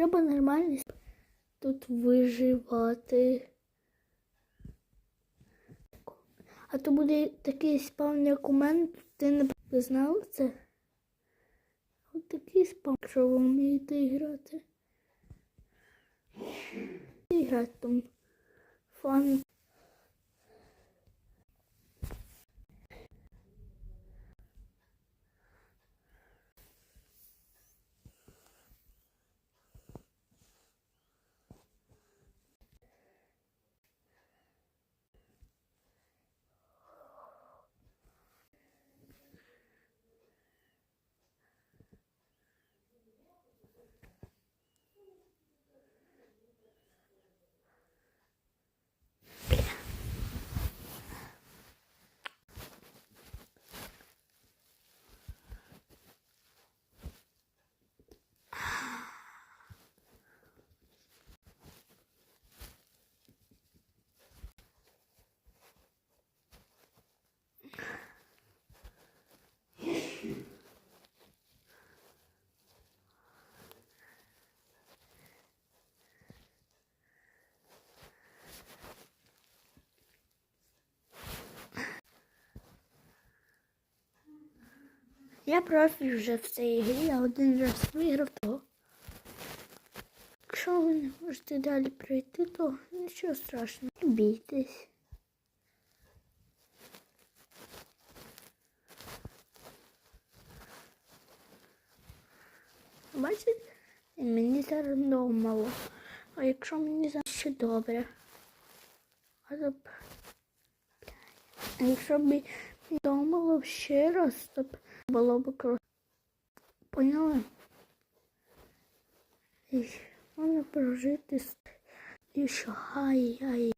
Треба нормально тут виживати. А то буде такий спавн, як у мене, ти не знав це? От такий спам, якщо ви вмієте грати. Грати там фан. Я профі вже в цій грі, я один раз виграв то. Якщо ви не можете далі пройти, то нічого страшного. Не бійтесь. Бачите, мені зараз мало. А якщо мені зараз ще добре. А то б- А якщо б ще раз, то було б круто. Поняли? І можна прожити і гай.